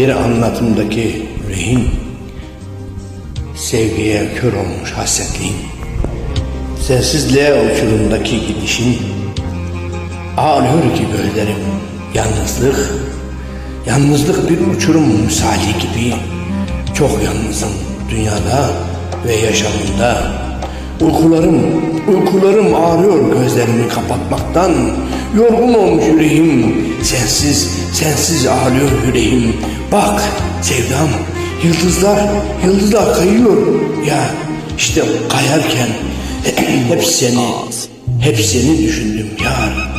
Bir anlatımdaki rehin Sevgiye kör olmuş hasretliğin Sensizliğe uçurumdaki gidişin Ağlıyor ki gözlerim yalnızlık Yalnızlık bir uçurum misali gibi Çok yalnızım dünyada ve yaşamımda. Uykularım, uykularım ağrıyor gözlerimi kapatmaktan. Yorgun olmuş yüreğim Sensiz, sensiz ağlıyor yüreğim Bak sevdam Yıldızlar, yıldızlar kayıyor Ya işte kayarken Hep seni, hep seni düşündüm yar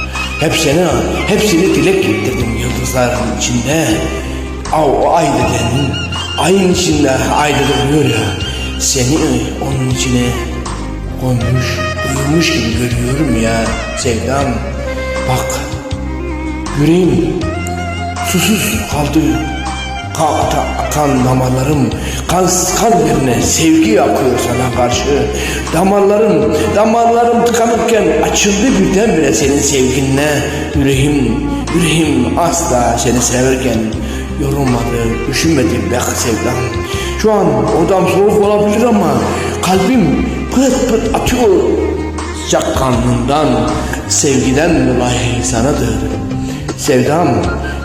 hep seni, hepsini dilek getirdim yıldızların içinde. O ay dedenin, ayın içinde ay dede ya. Seni onun içine koymuş, uyumuş gibi görüyorum ya sevdam. Bak, yüreğim susuz kaldı. Kalkta akan damarlarım kan, kan yerine sevgi akıyor sana karşı. Damarlarım, damarlarım tıkanırken açıldı birdenbire senin sevginle. Yüreğim, yüreğim asla seni severken yorulmadı, üşümedi be sevdam. Şu an odam soğuk olabilir ama kalbim pıt pıt atıyor sıcak kanlından, sevgiden dolayı sanadır. Sevdam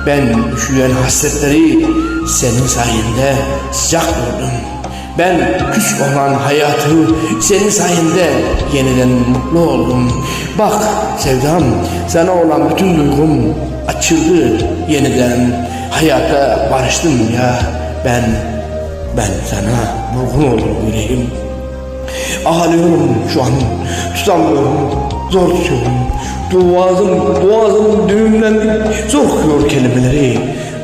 ben üşüyen hasretleri senin sayende sıcak buldum. Ben küçük olan hayatı senin sayende yeniden mutlu oldum. Bak sevdam sana olan bütün duygum açıldı yeniden. Hayata barıştım ya ben ben sana vurgun oldum yüreğim. Ağlıyorum şu an tutamıyorum zor tutuyorum. Boğazım, boğazım düğümlendi. Zor okuyor kelimeleri.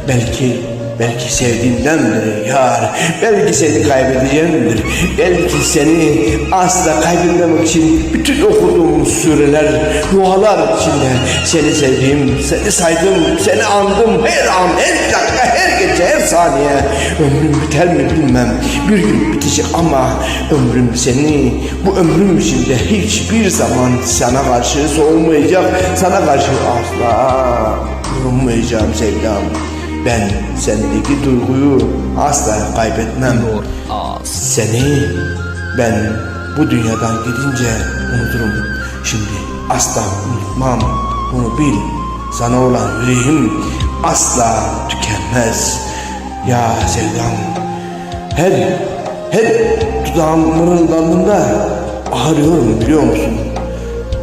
Belki, belki sevdiğimdendir yar. Belki seni kaybedeceğimdir. Belki seni asla kaybetmemek için bütün okuduğum süreler, dualar içinde seni sevdiğim, seni saydım, seni andım her an, her gece, her saniye. Ömrüm biter mi bilmem. Bir gün bitecek ama ömrüm seni, bu ömrüm içinde hiçbir zaman sana karşı soğumayacak, sana karşı asla yorulmayacağım sevdam. Ben sendeki duyguyu asla kaybetmem. Seni ben bu dünyadan gidince unuturum. Şimdi asla unutmam. Bunu bil. Sana olan yüreğim asla tükenmez. Ya sevdam. Her her dudağım mırıldandığında ağrıyorum biliyor musun?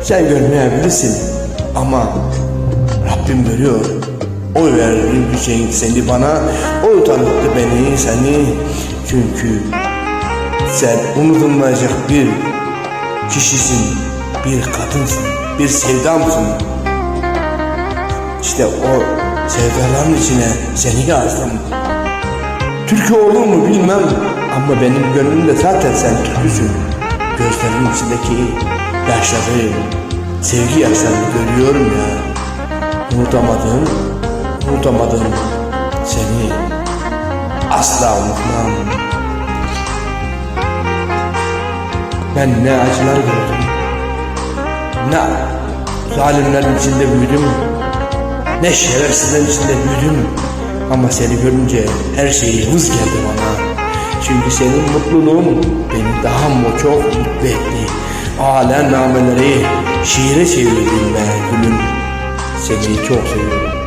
Sen görmeyebilirsin ama Rabbim görüyor. O verdi Hüseyin seni bana, o tanıttı beni seni. Çünkü sen unutulmayacak bir kişisin, bir kadınsın, bir sevdamsın. İşte o sevdaların içine seni yazdım. Türkü olur mu bilmem ama benim gönlümde zaten sen türküsün. Gözlerinin içindeki yaşları, sevgi yaşlarını görüyorum ya. Unutamadığım, unutamadığım seni asla unutmam. Ben ne acılar gördüm, ne zalimlerin içinde büyüdüm, ne şerefsizlerin içinde büyüdüm. Ama seni görünce her şey hız geldi bana. Çünkü senin mutluluğun beni daha mı çok mutlu etti. Alem nameleri şiire çevirdim be gülüm. Seni çok seviyorum.